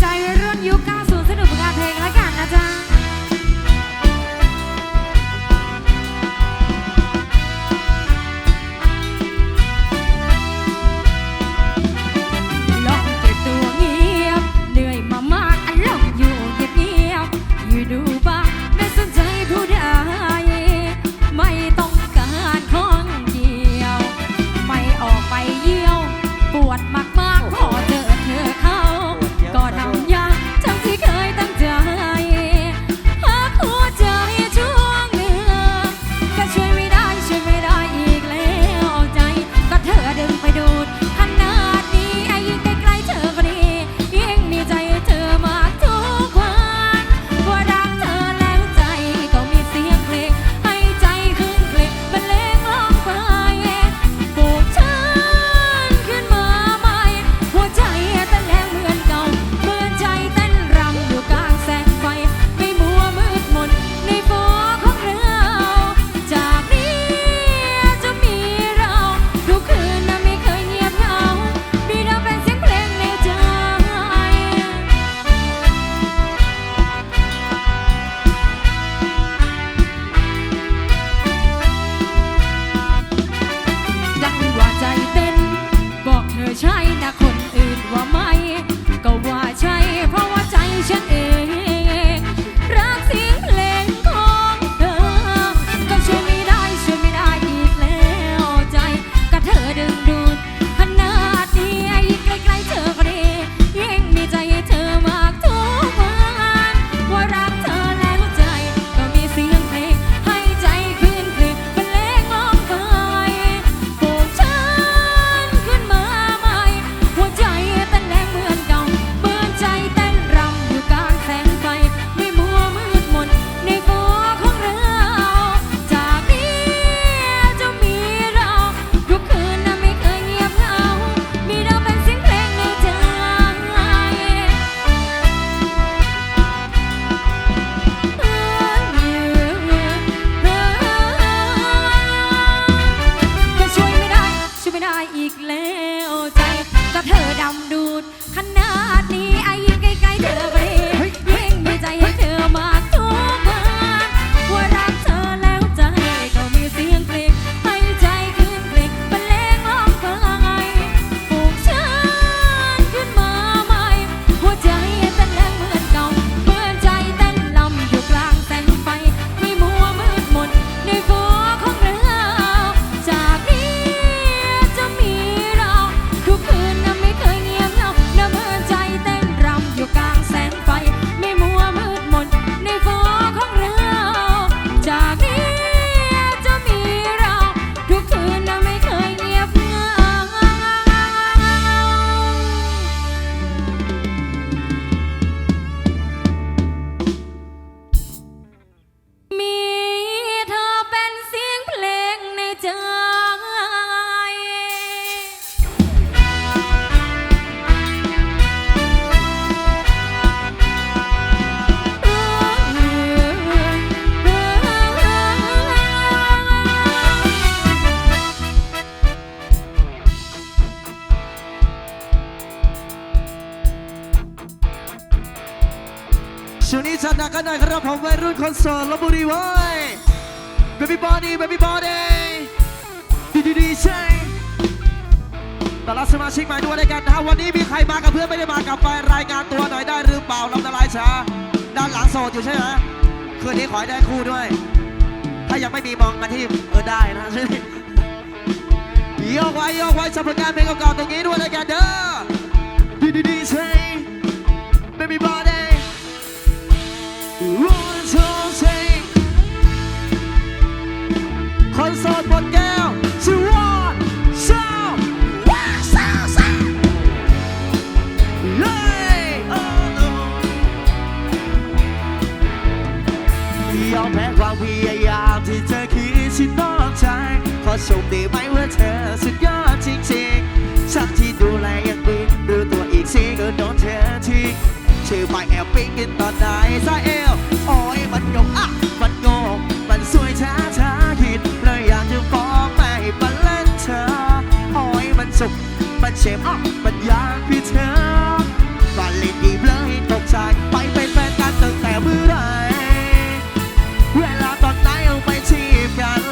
ใจรุ่นยุค90สนุกกับเพลงและวกันนะจ๊ะันหน่อยครับขผมวัยรุ่นคอนเสิร์ตลบบุรีเว้ย baby body baby body ดีดีดีใช่แต่ละสมาชิกใหม่ด้วยกันนะวันนี้มีใครมากับเพื่อนไม่ได้มากลับไปรายงานตัวหน่อยได้หรือเปล่าลำตะลายช้าด้านหลังโสดอยู่ใช่ไหมคืนนี้ขอให้ได้คู่ด้วย ถ้ายังไม่มีมองมาที่เออได้นะใช่ไโยกไว้โยกไว้สำหรับงานเพลงเก่าๆตรงนี้ด้วยด้วยกันเด้อดีดีดีใช่ baby body คนสิบแก้วชิวอนซาวว้าซาวซาวยอมแพ้ความพยายามที่เธคิดฉันนอกใจขอชมได้ไหมว่าเธอสุดยอดจริงๆฉันที่ดูแลอย่างดีดูตัวอีกสิก็โดนเธอทิ้งชื่อไปแอบปิ้งกินตอนไหนซะเอง เชฟปัญญาคือเธอตอนเล่นอีบเลยตกใจไปเป็นแฟนกันตั้งแต่เมื่อไรเวลาตอนไหนเอาไปชีบกัน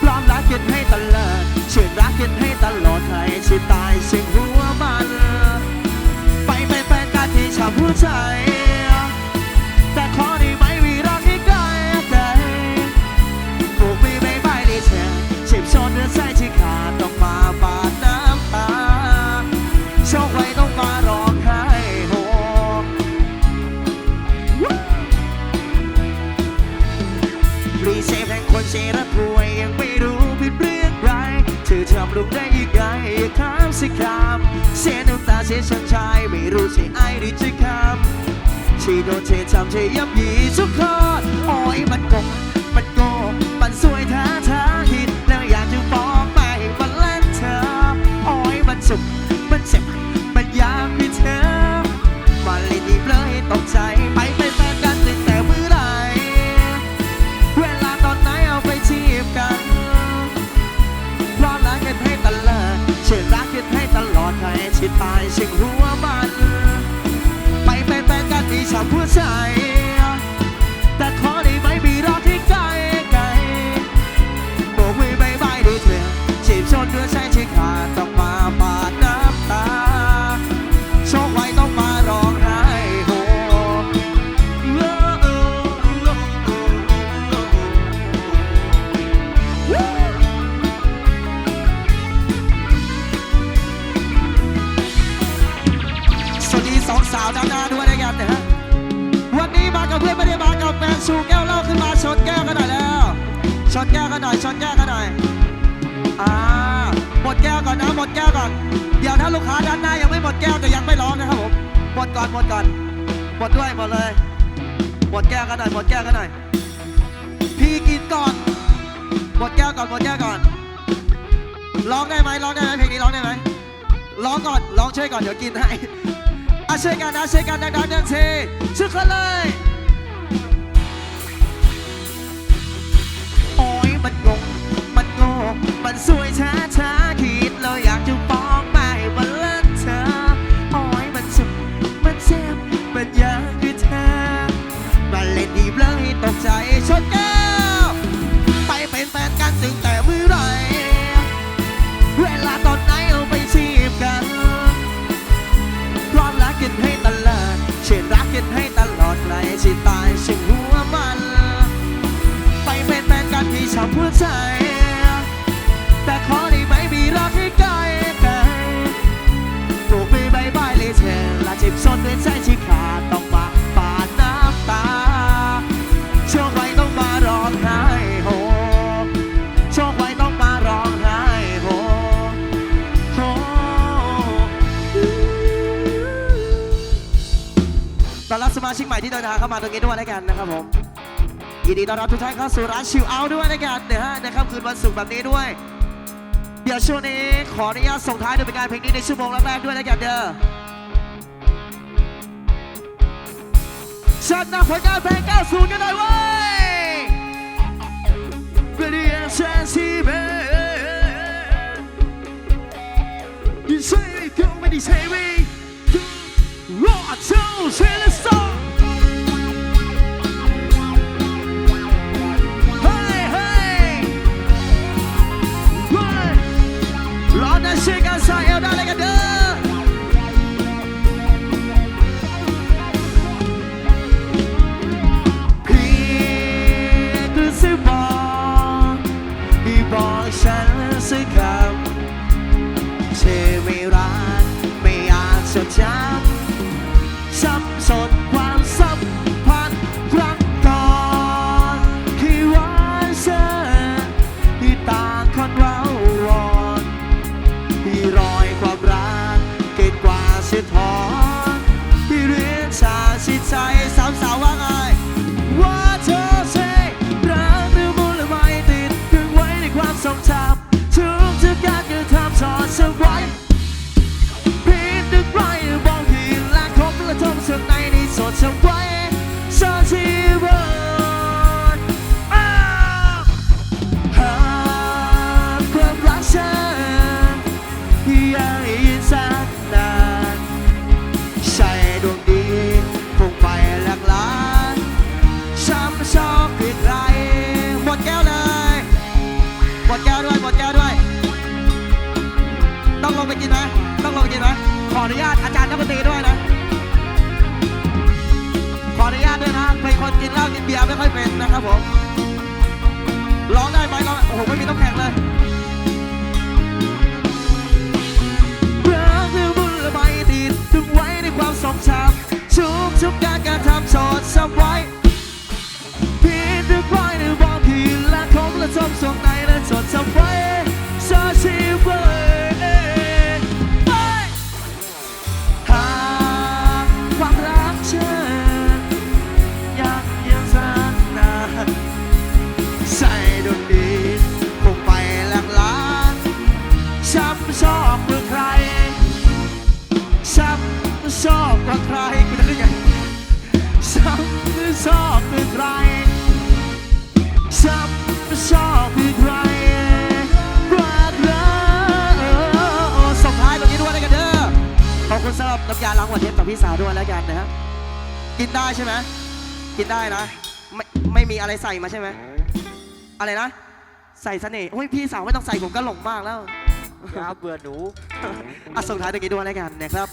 พร้อมรักกันให้ตลอดเชื่อรักกันให้ตลอดให้ชีตายชีหัวมัน ไปเป็นแฟนกันที่ชาบหัวใจแต่ขอได้ไหมวีรักให้ไกลไกลปลูกมีใบไม้ในฉชิบชนเดือดใจที่ขาดำลงได้ยังไงอย่ามสิคำเสียน้ำตาเสียชันชายไม่รู้ใช่ไอหรือจะคำที่โดนเททำเทยับยีทุกคนโอ้ยมันกมันโกมันสวยท้าท ปิดตายเช็คหัวมัน ไปไปไปกันที่ชอบผู้ชาย ชนแก้วกันหน่อยชนแก้วกันหน่อยอ่าหมดแก้วก่อนนะหมดแก้วก่อนเดี๋ยวถ้าลูกค้าด้านหน้ายังไม่หมดแก้วจะยังไม่ร้องนะครับผมหมดก่อนหมดก่อนหมดด้วยหมดเลยหมดแก้วกันหน่อยหมดแก้วกันหน่อยพี่กินก่อนหมดแก้วก่อนหมดแก้วก่อนร้องได้ไหมร้องได้ไหมเพลงนี้ร้องได้ไหมร้องก่อนร้องช่วยก่อนเดี๋ยวกินให้อาช่วยกันนะช่วยกันดังๆดังเทช่วยกันเลย มันงง มันโง่มันสวยช้าช้าคิดเราอยากจะฟ้องไปวันเลิศเธอโอ้ยมันสุขมันเจ็บมันยากคือเธอมาเล่นดีเลยให้ตกใจชดแก้วไปเป็นแฟนกันตึงแต่ ชอบหัวใจ แต่ขอได้ไหมมีรักให้ไกลไกลปลูกมือบายบเลยเธอและเจ็บซนด้วยใจที่ขาดต้องมาปาดน้ำตาโชคไว้ต้องมาร้องไห้โฮโชคไว้ต้องมาร้องไห้โฮโฮต้อนรับสมาชิกใหม่ที่เดินทางเข้ามาตรงนี้ด้วยแล้วกันนะครับผม ยินดีต้อนรับทุกท่านเข้าสู่ร้านชิวเอาด้วยแล้วกันนะฮะในค่ำคืนวันศุกร์แบบนี้ด้วย เดี๋ยวช่วงนี้ขออนุญาตส่งท้ายด้วยเป็นการเพลงนี้ในชั่วโมงแรกๆด้วยแล้วกันเด้อชัดน้าผลงานเพลง90กันหน่อยเว้ย Ready and sensible You say we go when you say we go Rock, two, say ด้ยหมดแก้วด้วย ต้องลงไปกินไหมต้องลงไปกินไหมขออนุญาตอาจารย์นักดนตรีด้วยนะ ขออนุญาตด้วยนะเป็นคนกินเหล้ากินเบียร์ไม่ค่อยเป็นนะครับผมร้องได้ไหมร้องโอ้โหไม่มีต้องแข่งเลยรักเธอบนระบติดถึงไว้ในความทรงจำ น้ำยาล้างหัวเทปจากพี่สาวด้วยแล้วกันนะฮะกินได้ใช่ไหมกินได้นะ ไม่ไม่มีอะไรใส่มาใช่ไหมอะไรนะ ใส่เสน่ห์โอ้ยพี่สาวไม่ต้องใส่ผมก็หลงมากแล้ว ครับเบื่อหนูอะส่งท้ายตรงนี้ด้วยแล้วกันนะครับ